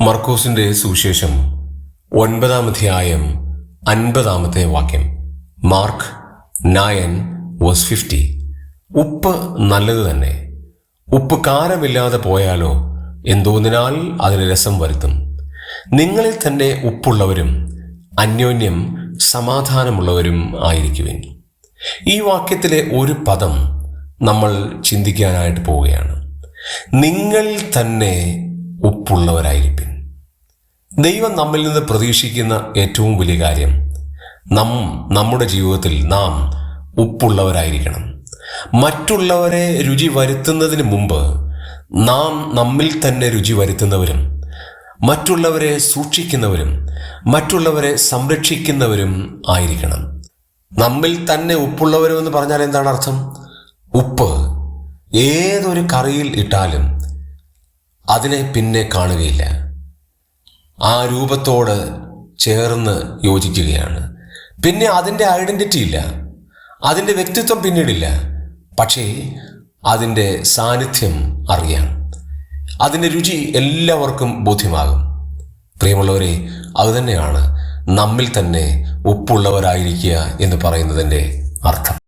മർക്കോസിന്റെ സുവിശേഷം ഒൻപതാം അധ്യായം അൻപതാമത്തെ വാക്യം. Mark nine was fifty. ഉപ്പ് നല്ലത് തന്നെ. ഉപ്പ് കാരമില്ലാതെ പോയാലോ? എന്തോന്നിനാൽ അതിന് രസം വരുത്തും. നിങ്ങളിൽ തന്നെ ഉപ്പുള്ളവരും അന്യോന്യം സമാധാനമുള്ളവരും ആയിരിക്കുവിൻ. ഈ വാക്യത്തിലെ ഒരു പദം നമ്മൾ ചിന്തിക്കാനായിട്ട് പോവുകയാണ്. നിങ്ങൾ തന്നെ ഉപ്പുള്ളവരായിരിപ്പിൻ ദൈവം നമ്മിൽ നിന്ന് പ്രതീക്ഷിക്കുന്ന ഏറ്റവും വലിയ കാര്യം നം നമ്മുടെ ജീവിതത്തിൽ നാം ഉപ്പുള്ളവരായിരിക്കണം. മറ്റുള്ളവരെ രുചി വരുത്തുന്നതിന് മുമ്പ് നാം നമ്മിൽ തന്നെ രുചി വരുത്തുന്നവരും മറ്റുള്ളവരെ സൂക്ഷിക്കുന്നവരും മറ്റുള്ളവരെ സംരക്ഷിക്കുന്നവരും ആയിരിക്കണം. നമ്മിൽ തന്നെ ഉപ്പുള്ളവരും എന്ന് പറഞ്ഞാൽ എന്താണ് അർത്ഥം? ഉപ്പ്. ഏതൊരു കറിയിൽ ഇട്ടാലും അതിനെ പിന്നെ കാണുകയില്ല. ആ രൂപത്തോട് ചേർന്ന് യോജിക്കുകയാണ്. പിന്നെ അതിന്റെ ഐഡന്റിറ്റി ഇല്ല. അതിന്റെ വ്യക്തിത്വം പിന്നീടില്ല. പക്ഷേ അതിന്റെ സാന്നിധ്യം അറിയാം. അതിന്റെ രുചി എല്ലാവർക്കും ബോധ്യമാകും. പ്രിയമുള്ളവരെ അതുതന്നെയാണ് നമ്മിൽ തന്നെ ഉപ്പുള്ളവരായിരിക്കുക എന്ന് പറയുന്നതിന്റെ അർത്ഥം.